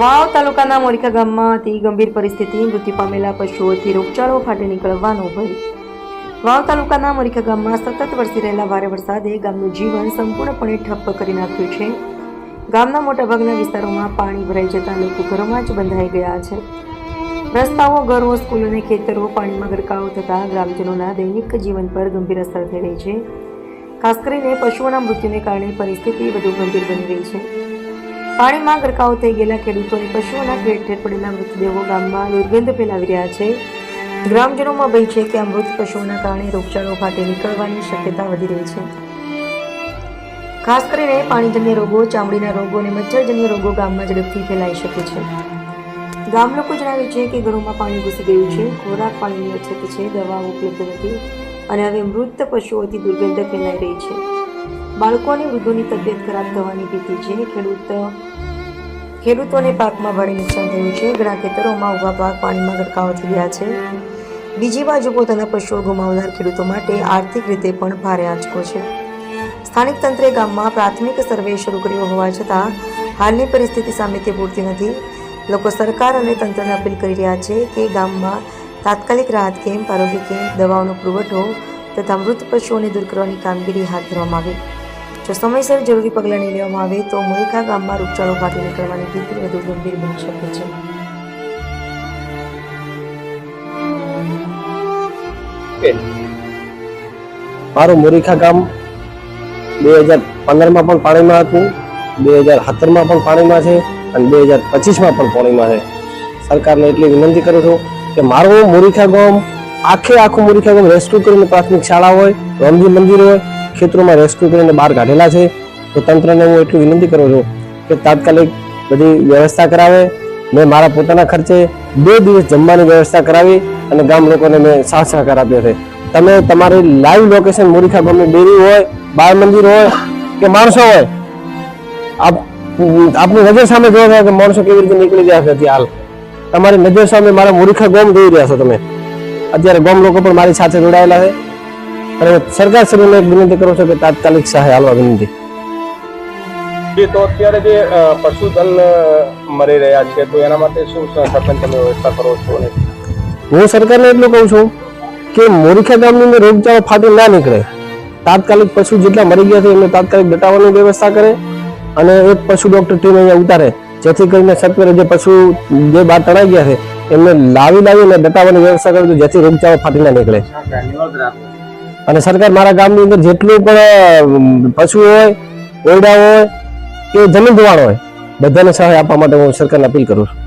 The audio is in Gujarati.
વાવ તાલુકાના મોરિકા ગામમાં અતિ ગંભીર પરિસ્થિતિ, મૃત્યુ પામેલા પશુઓથી રોગચાળો ફાટી નીકળવાનો ભય. વાવ તાલુકાના મોરિકા ગામમાં સતત વરસી રહેલા ભારે વરસાદે ગામનું જીવન સંપૂર્ણપણે ઠપ્પ કરી નાખ્યું છે. ગામના મોટાભાગના વિસ્તારોમાં પાણી ભરાઈ જતા લોકો ઘરોમાં જ બંધાઈ ગયા છે. રસ્તાઓ, ઘરો, સ્કૂલો અને ખેતરો પાણીમાં ગરકાવ થતાં ગ્રામજનોના દૈનિક જીવન પર ગંભીર અસર થઈ રહી છે. ખાસ કરીને પશુઓના મૃત્યુને કારણે પરિસ્થિતિ વધુ ગંભીર બની રહી છે. પાણીમાં ગરકાવ થઈ ગયેલા ખેડૂતો અને પશુઓના ઠેર પડેલા મૃતદેહો ગામમાં દુર્ગંધ ફેલાવી રહ્યા છે. ગ્રામજનોમાં ભય છે કે આ મૃત પશુઓના કારણે રોગચાળો ફાટે નીકળવાની શક્યતા વધી રહી છે. ખાસ કરીને પાણીજન્ય રોગો, ચામડીના રોગો અને મચ્છરજન્ય રોગો ગામમાં ઝડપથી ફેલાઈ શકે છે. ગામ લોકો જણાવે છે કે ઘરોમાં પાણી ઘૂસી ગયું છે. ખોરાક પાણીની અછત છે, દવાઓ ઉપલબ્ધ નથી અને હવે મૃત પશુઓથી દુર્ગંધ ફેલાઈ રહી છે. બાળકો અને વૃદ્ધોની તબિયત ખરાબ થવાની ભીતિ છે ખેડૂત ખેડૂતોને પાકમાં ભારે નુકસાન થયું છે. ઘણા ખેતરોમાં ઊભા પાક પાણીમાં ગરકાવ થઈ ગયા છે. બીજી બાજુ પોતાના પશુઓ ગુમાવનાર ખેડૂતો માટે આર્થિક રીતે પણ ભારે આંચકો છે. સ્થાનિક તંત્રે ગામમાં પ્રાથમિક સર્વે શરૂ કર્યો હોવા છતાં હાલની પરિસ્થિતિ સામે તે પૂરતી નથી. લોકો સરકાર અને તંત્રને અપીલ કરી રહ્યા છે કે ગામમાં તાત્કાલિક રાહત કેમ્પ, આરોગ્ય કેમ્પ, દવાઓનો પુરવઠો તથા મૃત પશુઓને દૂર કરવાની કામગીરી હાથ ધરવામાં આવે. જો સમયસર જરૂરી પગલાં નહીં લેવામાં આવે તો મોરિકા ગામમાં રોગચાળો ફાટી નીકળવાની ભીતિ વધુ ગંભીર બની શકે છે. મારું મોરીખા ગામ બે હજાર પંદરમાં પણ પાણીમાં હતું, બે હજાર સત્તરમાં પણ પાણીમાં છે અને બે હજાર પચીસમાં પણ પાણીમાં છે. સરકારને એટલી વિનંતી કરું છું કે મારું મોરીખા ગામ આખે આખું મોરીખા ગામ રેસ્ક્યુ કરીને પ્રાથમિક શાળા હોય રોમજી મંદિર હોય ખેતરોમાં રેસ્ક્યુ કરીને બહાર કાઢેલા છે, તો તંત્રને હું એટલી વિનંતી કરું છું કે તાત્કાલિક બધી વ્યવસ્થા કરાવે. મેં મારા પોતાના ખર્ચે બે દિવસ જમવાની વ્યવસ્થા કરાવી અને ગામ લોકોને મેં સાથ સહકાર આપ્યો છે. તમે તમારી લાઈવ લોકેશન મોરીખા ગામની ડેરી હોય, બાળ મંદિર હોય કે માણસો હોય, આપ, આપની નજર સામે જોવા રહ્યા કે માણસો કેવી રીતે નીકળી રહ્યા છે હાલ? તમારી નજર સામે મારા મોરીખા ગામ જોઈ રહ્યા છો તમે. અત્યારે ગામ લોકો પણ મારી સાથે જોડાયેલા છે. અને સરકાર શ્રીને એક વિનંતી કરું છું કે તાત્કાલિક સહાય હાલવા વિનંતી. જે તો અત્યારે જે પશુધન મરી રહ્યા છે તો એના માટે શું સરપંચ તમે વ્યવસ્થા કરો છો અને હું સરકારને એટલું કહું છું કે મોરીખા ગામની અંદર રોગચાળો ફાટી ના નીકળે. તાત્કાલિક પશુ જેટલા મરી ગયા છે એમને તાત્કાલિક દટાવવાની વ્યવસ્થા કરે અને એક પશુ ડોક્ટર ટીમ અહીંયા ઉતારે જેથી કરીને સત્વરે જે પશુ જે બહાર તણાઈ ગયા છે એમને લાવી લાવીને દટાવવાની વ્યવસ્થા કરે તો જેથી રોગચાળો ફાટી ના નીકળે. અને સરકાર મારા ગામની અંદર જેટલું પણ પશુ હોય ઓરડા હોય કે જમીન ધોવાણ હોય, બધાને સહાય આપવા માટે હું સરકારને અપીલ કરું છું.